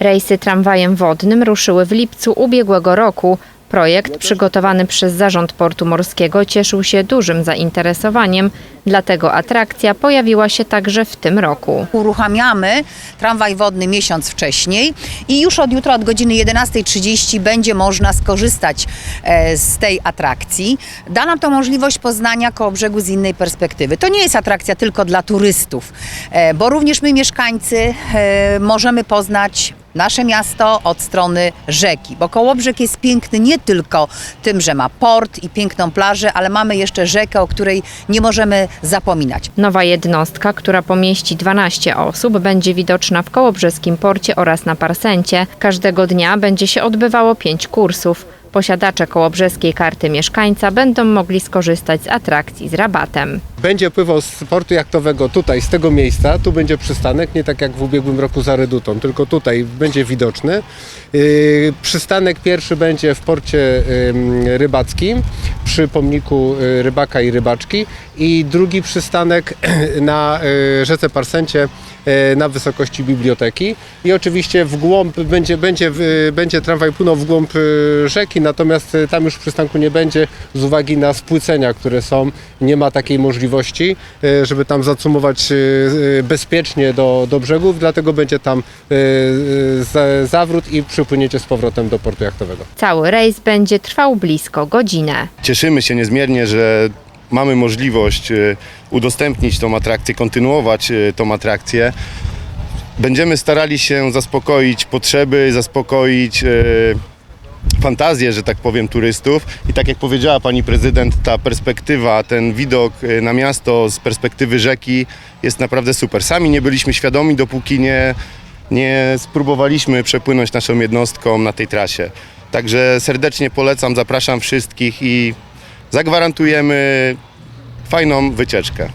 Rejsy tramwajem wodnym ruszyły w lipcu ubiegłego roku. Projekt przygotowany przez Zarząd Portu Morskiego cieszył się dużym zainteresowaniem, dlatego atrakcja pojawiła się także w tym roku. Uruchamiamy tramwaj wodny miesiąc wcześniej i już od jutra od godziny 11.30 będzie można skorzystać e, z tej atrakcji. Da nam to możliwość poznania koło brzegu z innej perspektywy. To nie jest atrakcja tylko dla turystów, e, bo również my mieszkańcy e, możemy poznać nasze miasto od strony rzeki, bo Kołobrzeg jest piękny nie tylko tym, że ma port i piękną plażę, ale mamy jeszcze rzekę, o której nie możemy zapominać. Nowa jednostka, która pomieści 12 osób, będzie widoczna w Kołobrzeskim Porcie oraz na Parsencie. Każdego dnia będzie się odbywało 5 kursów. Posiadacze kołobrzeskiej karty mieszkańca będą mogli skorzystać z atrakcji z rabatem. Będzie pływał z portu jachtowego tutaj, z tego miejsca. Tu będzie przystanek, nie tak jak w ubiegłym roku za Redutą, tylko tutaj będzie widoczny. Yy, Przystanek pierwszy będzie w porcie ym, rybackim przy pomniku y, rybaka i rybaczki i drugi przystanek na y, rzece Parsencie na wysokości biblioteki i oczywiście w głąb będzie, będzie, y, będzie tramwaj płynął w głąb y, rzeki, natomiast tam już przystanku nie będzie z uwagi na spłycenia, które są. Nie ma takiej możliwości, żeby tam zacumować bezpiecznie do, do brzegów, dlatego będzie tam za- zawrót i przypłyniecie z powrotem do portu jachtowego. Cały rejs będzie trwał blisko godzinę. Cieszymy się niezmiernie, że mamy możliwość e, udostępnić tą atrakcję, kontynuować e, tą atrakcję. Będziemy starali się zaspokoić potrzeby, zaspokoić e, fantazję, że tak powiem, turystów. I tak jak powiedziała pani prezydent, ta perspektywa, ten widok na miasto z perspektywy rzeki jest naprawdę super. Sami nie byliśmy świadomi, dopóki nie, nie spróbowaliśmy przepłynąć naszą jednostką na tej trasie. Także serdecznie polecam, zapraszam wszystkich i zagwarantujemy fajną wycieczkę.